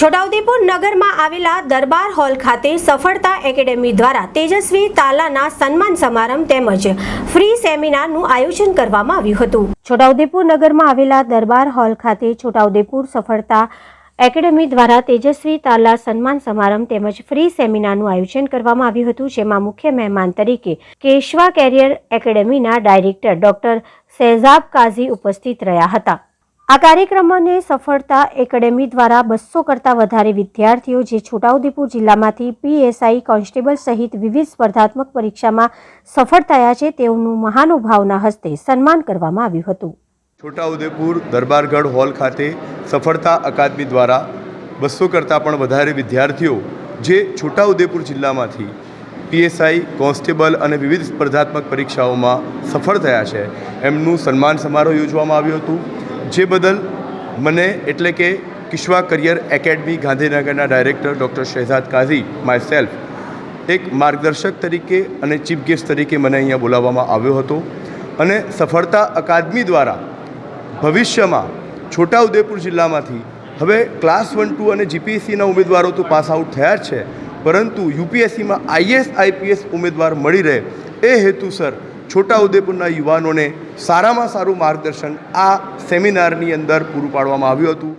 છોટાઉદેપુર નગરમાં આવેલા દરબાર હોલ ખાતે સફળતા એકેડેમી દ્વારા તેજસ્વી તાલાના સન્માન સમારંભ તેમજ ફ્રી સેમિનારનું આયોજન કરવામાં આવ્યું હતું. છોટાઉદેપુર નગરમાં આવેલા દરબાર હોલ ખાતે છોટાઉદેપુર સફળતા એકેડેમી દ્વારા તેજસ્વી તાલા સન્માન સમારંભ તેમજ ફ્રી સેમિનારનું આયોજન કરવામાં આવ્યું હતું, જેમાં મુખ્ય મહેમાન તરીકે કેશવા કેરિયર એકેડેમીના ડાયરેક્ટર ડોક્ટર શહેજાબ કાઝી ઉપસ્થિત રહ્યા હતા. આ કાર્યક્રમને સફળતા એકેડેમી દ્વારા બસો કરતાં વધારે વિદ્યાર્થીઓ જે છોટાઉદેપુર જિલ્લામાંથી પીએસઆઈ કોન્સ્ટેબલ સહિત વિવિધ સ્પર્ધાત્મક પરીક્ષામાં સફળ થયા છે તેઓનું મહાનુભાવના હસ્તે સન્માન કરવામાં આવ્યું હતું. છોટાઉદેપુર દરબારગઢ હોલ ખાતે સફળતા અકાદમી દ્વારા બસો કરતાં પણ વધારે વિદ્યાર્થીઓ જે છોટાઉદેપુર જિલ્લામાંથી પીએસઆઈ, કોન્સ્ટેબલ અને વિવિધ સ્પર્ધાત્મક પરીક્ષાઓમાં સફળ થયા છે, એમનું સન્માન સમારોહ યોજવામાં આવ્યું હતું. જે બદલ મને એટલે કે કિશ્વા કરિયર એકેડમી ગાંધીનગરના director doctor Shahezad Kazi myself એક માર્ગદર્શક તરીકે અને ચીફ ગેસ્ટ તરીકે મને અહીંયા બોલાવવામાં આવ્યો હતો. અને સફળતા અકાદમી દ્વારા ભવિષ્યમાં છોટાઉદેપુર જિલ્લામાંથી હવે ક્લાસ વન, ટુ અને જીપીએસસીના ઉમેદવારો તો પાસ આઉટ થયા જ છે, પરંતુ યુપીએસસીમાં આઈએસ આઈપીએસ ઉમેદવાર મળી રહે એ હેતુસર છોટાઉદેપુરના યુવાનોને સારામાં સારું માર્ગદર્શન આ સેમિનારની અંદર પૂરું પાડવામાં આવ્યું હતું.